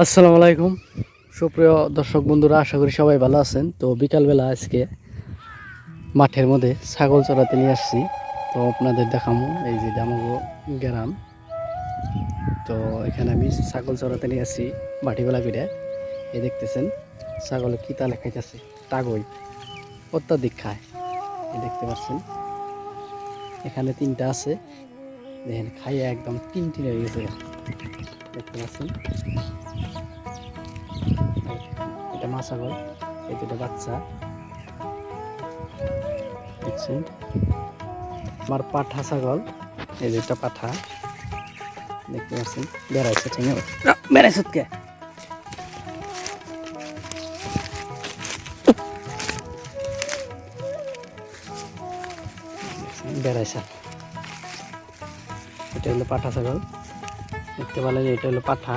আসসালামু আলাইকুম। সুপ্রিয় দর্শক বন্ধুরা, আশা করি সবাই ভালো আছেন। তো বিকালবেলা আজকে মাঠের মধ্যে ছাগল চড়াতে নিয়ে আসছি। তো আপনাদের দেখামো, এই যে জামাগো গ্রাম। তো এখানে আমি ছাগল চড়াতে নিয়ে আসছি বাটিবেলা করে। এই দেখতেছেন, ছাগলে কী তালে খাইতেছে? টাগই, অত্যাধিক খায়। এই দেখতে পাচ্ছেন, এখানে তিনটা আছে। দেখেন, খাইয়ে একদম তিন তিন হয়ে গেছে। দেখতে পাচ্ছেন? এটা মা ছাগল এই দুটো বাচ্চা। দেখছেন? আমার পাঠা ছাগল এই দুটা পাঠা। দেখতে পাচ্ছেন? বেড়াইছে ঠিক বেড়াইছত কে? বেড়াইছে। এটা হলো পাঠা ছাগল। দেখতে পেলেন এটা হলো পাঠা।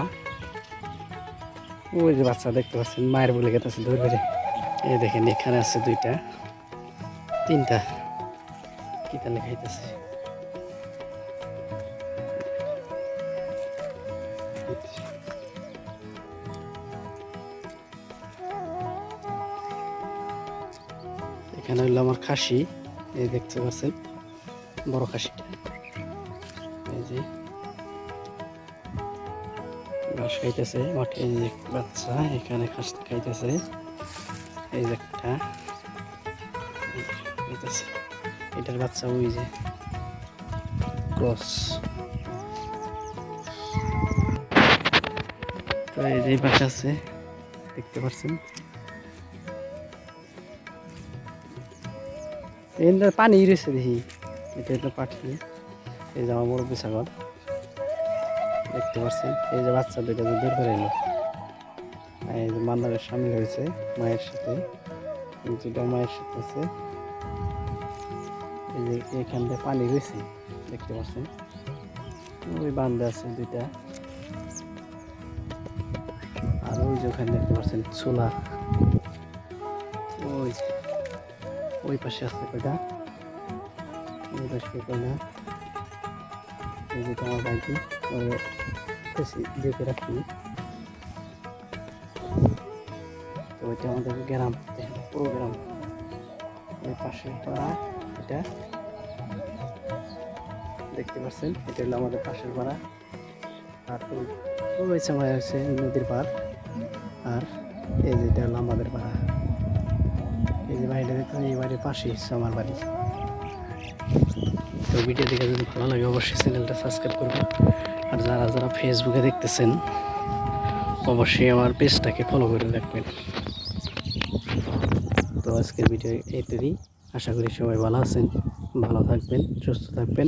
ওই যে বাচ্চা দেখতে পাচ্ছেন, মায়ের বলে গেছে ধরে ধরে। এই দেখেন, এখানে আছে দুইটা, তিনটা। কি তাহলে খাইতেছে? এখানে হলো আমার খাসি, এই দেখতে পাচ্ছেন, বড় খাসিটা। এই যে। ঘাস খাইতেছে, মাঠে বাচ্চা এখানে ঘাস খাইতেছে। এই যে একটা এটার বাচ্চা ওই যে, ক্রস। তো এই যে পাশে আছে, দেখতে পাচ্ছেন? পানি রয়েছে দেখি, এটা একটা পাখি। এই আমার মুরব্বী ছাগল দেখতে পাচ্ছেন এই যে বাচ্চা দুটো যে দূর করে এলো। এই যে মান্দারের সামিল হয়েছে, মায়ের সাথে। দুটা মায়ের সাথে আছে। এই যে এখান থেকে পানি রয়েছে, দেখতে পাচ্ছেন ওই বান্ধে আছে দুইটা। আর ওই যে ওখানে দেখতে পাচ্ছেন ছোলা ওই ওই পাশে আছে কয়টা? ওই পাশে কয়টা? এই যে বাইকে বেশি দেখে রাখি। তো এটা আমাদের গ্রাম, পুরো গ্রাম। পাশে পাড়া, এটা। দেখতে পাচ্ছেন, এটা হলো আমাদের পাশের পাড়া। আর ওই সময় আছে নদীর পাড়। আর এই যেটা হলো আমাদের পাড়া। এই যে বাড়িটা দেখতে এই বাড়ির পাশেই আমার বাড়ি। তো ভিডিও দেখে যদি ভালো লাগে, অবশ্যই চ্যানেলটা সাবস্ক্রাইব করবেন। আর যারা যারা ফেসবুকে দেখতেছেন, অবশ্যই আমার পেজটাকে ফলো করে রাখবেন। তো আজকের ভিডিও এতেই আশা করি সবাই ভালো আছেন, ভালো থাকবেন, সুস্থ থাকবেন।